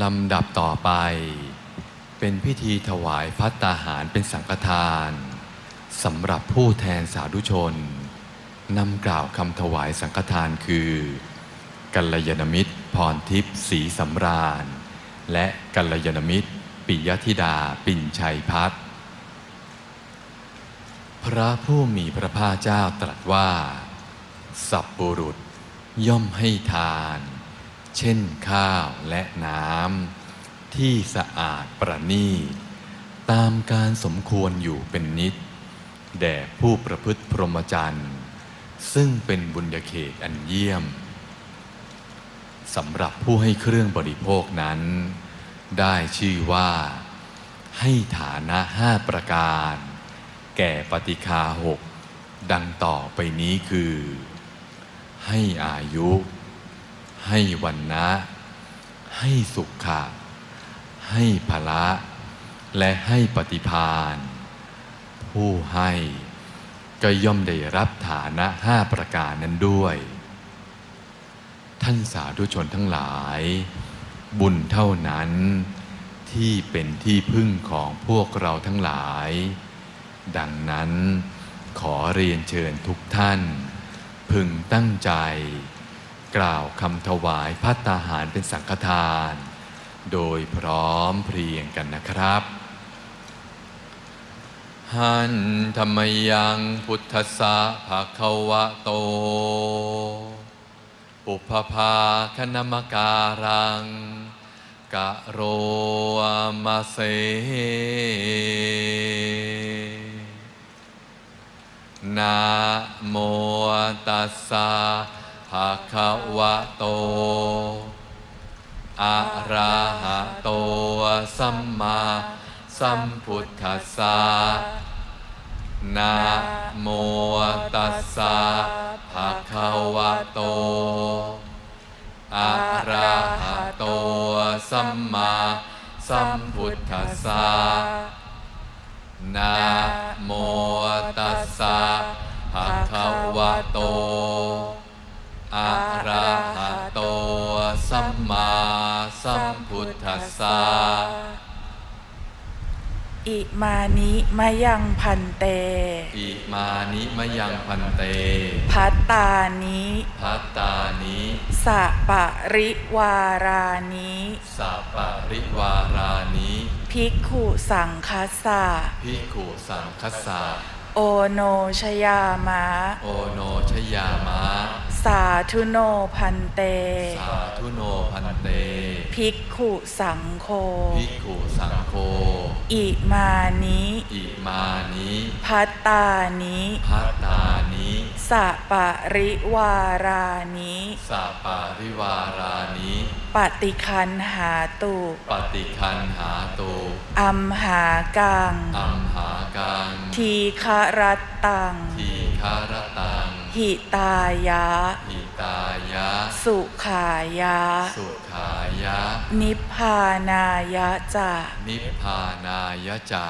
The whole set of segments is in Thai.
ลำดับต่อไป เป็นพิธีถวายพัตตาหารเป็นสังฆทานสำหรับผู้แทนสาธุชนนำกล่าวคำถวายสังฆทานคือ กัลยาณมิตรพรทิพย์ศรีสำราญ และกัลยาณมิตร ปิยธิดาปิ่นชัยพัฒน์พระผู้มีพระภาคเจ้าตรัสว่า สัพบุรุษย่อมให้ทาน เช่นข้าวและน้ำที่สะอาดประณีตตามการสมควรอยู่เป็นนิด แด่ผู้ประพฤติพรหมจรรย์ ซึ่งเป็นบุญญาเขตอันเยี่ยมสำหรับผู้ให้เครื่องบริโภคนั้น ได้ชื่อว่า ให้ฐานะห้าประการ แก่ปฏิคาหกดังต่อไปนี้คือ ให้อายุ ให้วันนะให้สุขะให้พละ และให้ปฏิพานผู้ให้ก็ย่อมได้รับฐานะห้าประการนั้นด้วย ท่านสาธุชนทั้งหลาย บุญเท่านั้นที่เป็นที่พึ่งของพวกเราทั้งหลาย ดังนั้นขอเรียนเชิญทุกท่าน พึงตั้งใจ กล่าวคำถวายพัตตาหารเป็นสังฆทาน โดยพร้อมเพรียงกันนะครับหันธรรมยังพุทธสะภะคะวะโตปุพพาคณมการัง กะโรมาเซนะโมตัสสะ ภะคะวะโต อะระหะโต สัมมาสัมพุทธัสสะ นะโมตัสสะภะคะวะโต อะระหะโต สัมมาสัมพุทธัสสะ นะโมตัสสะภะ สัมพุทธัสสะอิมานิมะยังพันเต อิมานิมะยังพันเต พัตตานิพัตตานิสะปะริวารานิสัปปะริวารานิภิกขุสังคัสสะพิกขุสังคสะโอโนชยามะ โอโนชยามะสา ธุโนพันเต สาธุโนพันเต ภิกขุสังโฆพิกขุสังโฆ อิมานิอิมานิพัตตานิพัตตานิสะปะริวารานิสัปปะริวารานิปฏิคันหาตุปฏิคันหาตุอัมหากังอัมหากังทีครัตตังทีคารตัง หิตายะ หิตายะ สุขายะ สุขายะ นิพพานายะจะนิพพานายะจา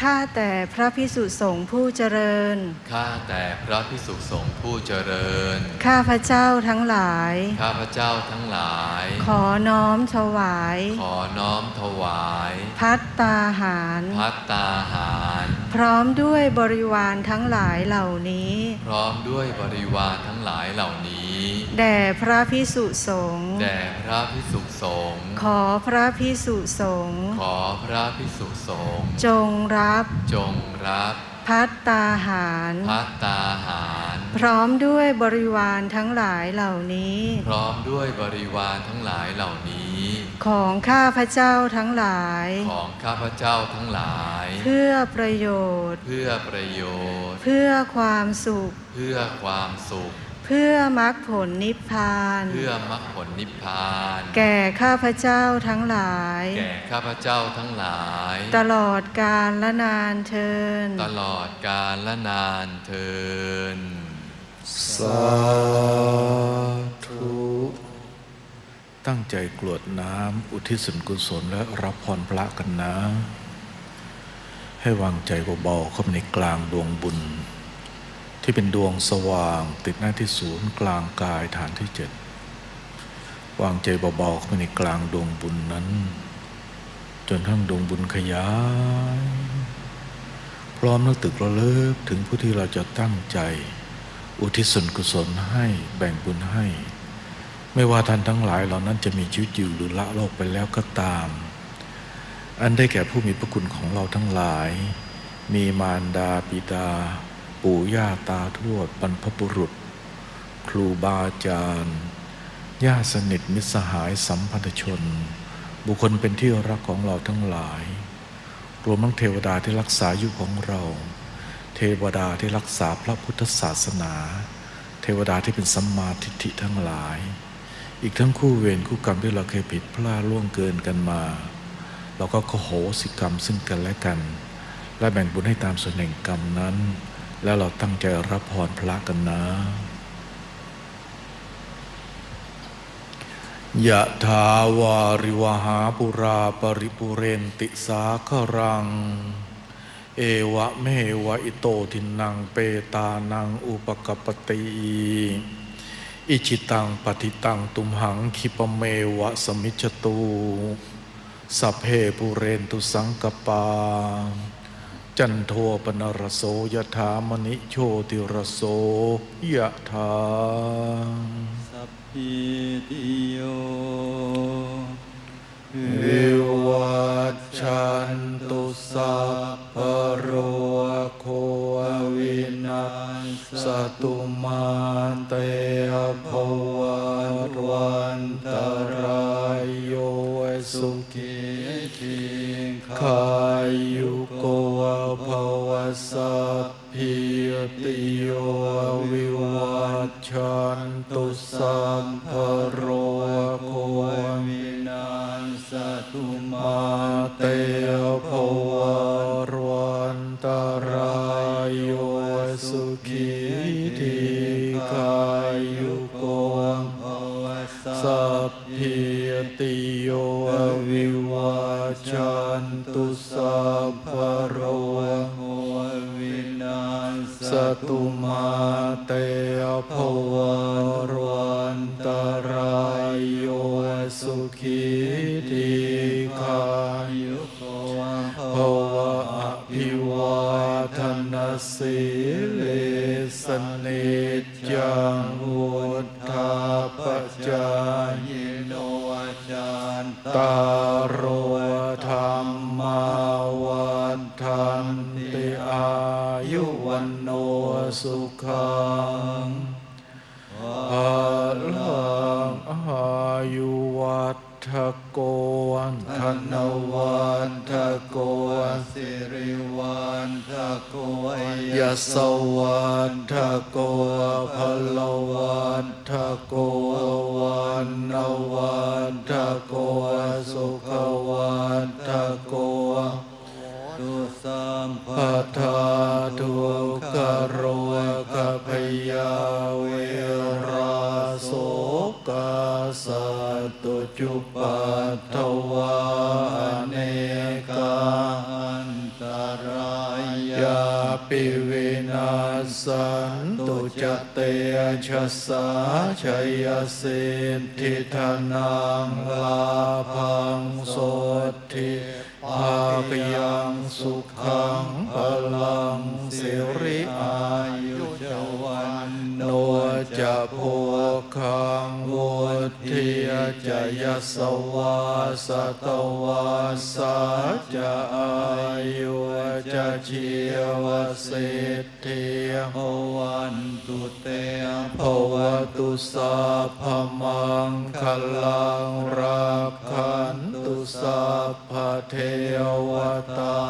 ข้าแต่พระพิสุสงฆ์ผู้เจริญ ข้าแต่พระพิสุสงฆ์ผู้เจริญ ข้าพระเจ้าทั้งหลาย ข้าพเจ้าทั้งหลาย ขอน้อมถวาย ขอน้อมถวาย พัตตาหาร พัตตาหาร พร้อมด้วยบริวารทั้งหลายเหล่านี้ พร้อมด้วยบริวารทั้งหลายเหล่านี้ แด่พระพิสุสงฆ์แด่พระพิสุสงฆ์ขอพระพิสุสงฆ์ขอพระพิสุสงฆ์จงรับจงรับ พัตตาหาร พัตตาหาร พร้อมด้วยบริวารทั้งหลายเหล่านี้ พร้อมด้วยบริวารทั้งหลายเหล่านี้ ของข้าพระเจ้าทั้งหลาย ของข้าพเจ้าทั้งหลาย เพื่อประโยชน์ เพื่อประโยชน์ เพื่อความสุข เพื่อความสุข เพื่อมรรคผลนิพพาน เพื่อมรรคผลนิพพาน แก่ข้าพเจ้าทั้งหลาย แก่ข้าพเจ้าทั้งหลาย ตลอดกาลและนานเทิน ตลอดกาลและนานเทิน สาธุ ตั้งใจกรวดน้ำอุทิศส่วนกุศลและรับพรพระกันนะ ให้วางใจเบาๆเข้าไปในกลางดวงบุญ ที่เป็นดวงสว่างติดหน้าที่ศูนย์กลางกายฐานที่เจ็ดวางใจเบาๆเข้าไปในกลางดวงบุญนั้น จนทั้งดวงบุญขยาย พร้อมนึกตึกระลึกถึงผู้ที่เราจะตั้งใจ อุทิศส่วนกุศลให้แบ่งบุญให้ ไม่ว่าท่านทั้งหลายเหล่านั้นจะมีชีวิตอยู่หรือละโลกไปแล้วก็ตาม อันได้แก่ผู้มีพระคุณของเราทั้งหลาย มีมารดาบิดา ปู่ย่าตาทวดบรรพบุรุษ ครูบาอาจารย์ญาติสนิทมิตรสหายสัมพันธชน บุคคลเป็นที่รักของเราทั้งหลาย รวมทั้งเทวดาที่รักษาอยู่ของเรา เทวดาที่รักษาพระพุทธศาสนา เทวดาที่เป็นสัมมาทิฏฐิทั้งหลาย อีกทั้งคู่เวรคู่กรรมที่เราเคยผิดพลาดล่วงเกินกันมาเราก็ขอโหสิกรรมซึ่งกันและกัน และแบ่งบุญให้ตามส่วนแห่งกรรมนั้น แล้วเราตั้งใจรับพรพระกันนะยะถาวาริวหาปุราปริปุเรนติสาครัง เอวะเมวะอิโตทินังเปตานังอุปกปปติอิจิตังปฏิตังตุมหังคิปเมวะสมิจตุสัพเพปุเรนตุสังกปา จันโทปนรสโสยถามณิโชติรสโสยะถาสัพพิติโยวิวัชชันตุสัพพะโรโควินาสตุมาเตภวัตวันตรายโยสุขีทิงขา สุ ส วัฏโกวันธนวันทโกสิริวันทโกยยสวัฏทโกพลวันทโกวันนวันทโกสุขวันทโกตุสัมปัฏฐาทุกขโรกพยาเว จุปัฏฐวาเนกาอันตรายาปิวินาสันตุจเตชะสาชัยสิทธิธนังลาพังโสทิภาคยังสุขังพลังสิริอายุยุจวันโนจะโพ ยสวาสตวาสัจะอายุจะชีวสิทธิยภวันตุเตภวตุสัพพมังคลังรักขันตุสัพพเทวตา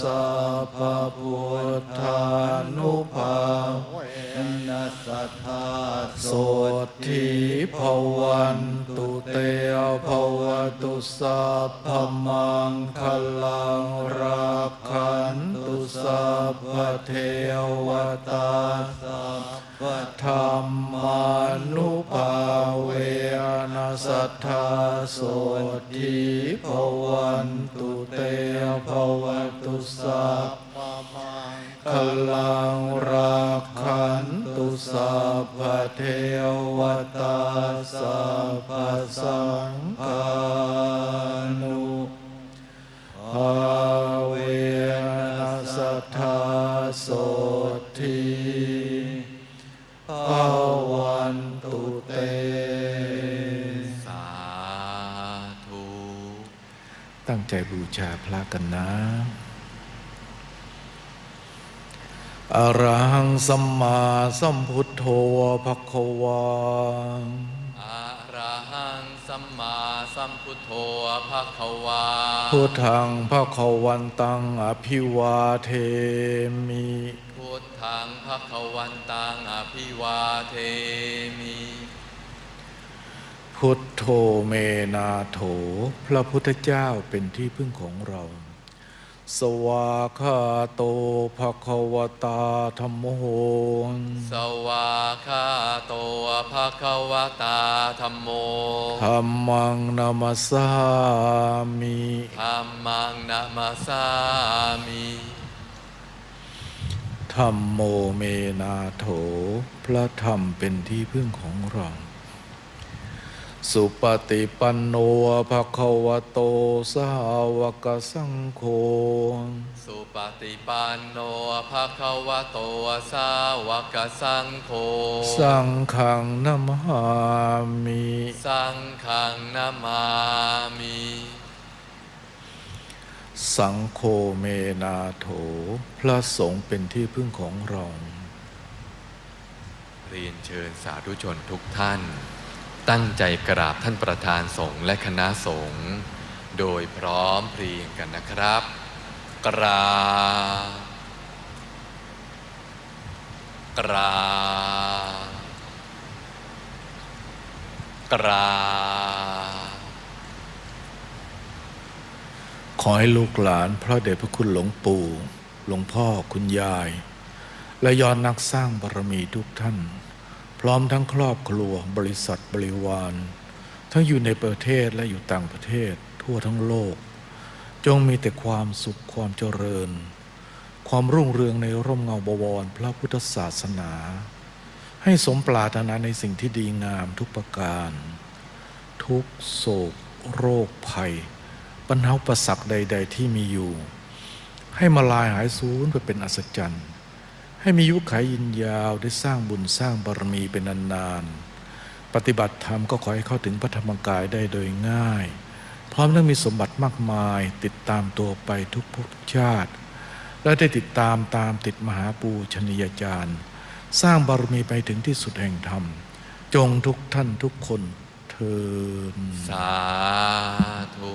สัพพพุทธานุภาเวนัสสัทธาโสทิภวัน สัพพมังคลังรักขันตุสัพพเทวตาสัพพธรรมานุภาเวนัสัทธาโสทิภวันตุเตภวตุสัพพังคลังรักขันตุสัพพเทวตาสัพภะสั ทธาโสทีภาวันตุเต สาธุ ตั้งใจบูชาพระกันนะอรหังสัมมาสัมพุทโธภควา สัมพุทโธภะคะวาพุทธังภควันตังอภิวาเทมิพุทธังภะคะวันตังอภิวาเทมิพุทโธเมนาโถ พระพุทธเจ้าเป็นที่พึ่งของเรา สวาคาโตภควตาธรรมโหสวาคาโตภะคะวะตาธัมโมธรรมังนามาสามิธัมมังนะมาสามิธรรมโมเมนาโถ พระธรรมเป็นที่พึ่งของเรา สุปฏิปันโนภควโต สาวกสังโฆ สุปฏิปันโนภะคะวะโต สาวกสังโฆ สังฆังนัมหามิ สังฆังนามามิ สังโฆเมนาโถ พระสงฆ์เป็นที่พึ่งของเรา เรียนเชิญสาธุชนทุกท่าน ตั้งใจกราบท่านประธานสงฆ์และคณะสงฆ์โดยพร้อมเพรียงกันนะครับ กราบกราบกราบขอให้ลูกหลานพระเดชพระคุณหลวงปู่ หลวงพ่อคุณยาย และยอดนักสร้างบารมีทุกท่าน พร้อมทั้งครอบครัวบริษัทบริวาร ทั้งอยู่ในประเทศและอยู่ต่างประเทศทั่วทั้งโลก จงมีแต่ความสุขความเจริญ ความรุ่งเรืองในร่มเงาบวรพระพุทธศาสนา ให้สมปรารถนาในสิ่งที่ดีงามทุกประการ ทุกโศก โรคภัย ปัญหาอุปสรรคใด ๆ ที่มีอยู่ ให้มาลายหายสูญไปเป็นอัศจรรย์ ให้มีอายุขายยินยาวได้สร้างบุญสร้างบารมีเป็นนานๆ ปฏิบัติธรรมก็ขอให้เข้าถึงพระธรรมกายได้โดยง่าย พร้อมทั้งมีสมบัติมากมายติดตามตัวไปทุกภพชาติ และได้ติดตามตามติดมหาปูชนียาจารย์ สร้างบารมีไปถึงที่สุดแห่งธรรม จงทุกท่านทุกคนเทินสาธุ